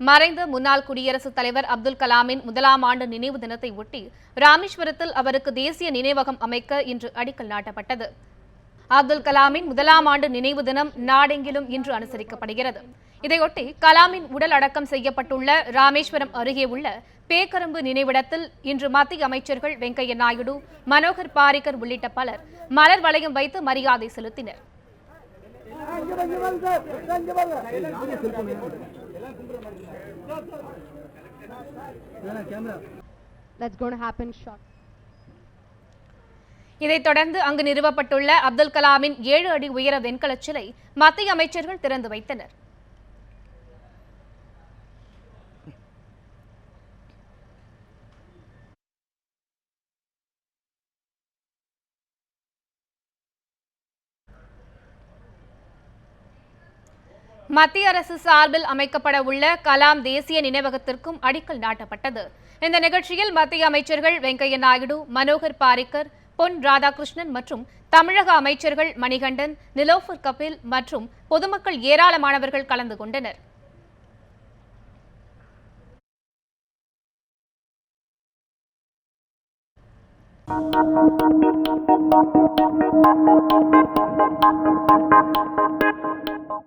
மறைந்த முன்னாள் குடியரசுத் தலைவர் அப்துல் கலாமின் முதலாம் ஆண்டு நினைவு தினத்தை ஒட்டி ராமேஸ்வரத்தில் அவருக்கு தேசிய நினைவகம் அமைக்க இன்று அடிக்கல் நாட்டப்பட்டது. அப்துல் கலாமின் முதலாம் ஆண்டு நினைவு தினம் நாடெங்கிலும் இன்று அனுசரிக்கப்படுகிறது. இதையொட்டி கலாமின் உடல் அடக்கம் செய்யப்பட்டுள்ள ராமேஸ்வரம் அருகே உள்ள பேக்கரும்பு நினைவிடத்தில் இன்று மத்திய அமைச்சர்கள் வெங்கையா நாயுடு மனோகர் பாரிக்கர் உள்ளிட்ட பலர் மலர் வளையம் வைத்து மரியாதை செலுத்தினர். That's going to happen short. இதைத் தொடர்ந்து அங்கு நிறுவப்பட்டுள்ள அப்துல் கலாமின் ஏழு அடி உயர வெண்கலச் சிலை மத்திய அமைச்சர்கள் திறந்து வைத்தனர் மத்திய அரசு சார்பில் அமைக்கப்பட உள்ள கலாம் தேசிய நினைவகத்திற்கும் அடிக்கல் நாட்டப்பட்டது. இந்த நிகழ்ச்சியில் மத்திய அமைச்சர்கள் வெங்கையா நாயுடு மனோகர் பாரிக்கர் பொன் ராதாகிருஷ்ணன் மற்றும் தமிழக அமைச்சர்கள் மணிகண்டன் நிலோஃபர் கபில் மற்றும் பொதுமக்கள் ஏராளமானவர்கள் கலந்து கொண்டனர்.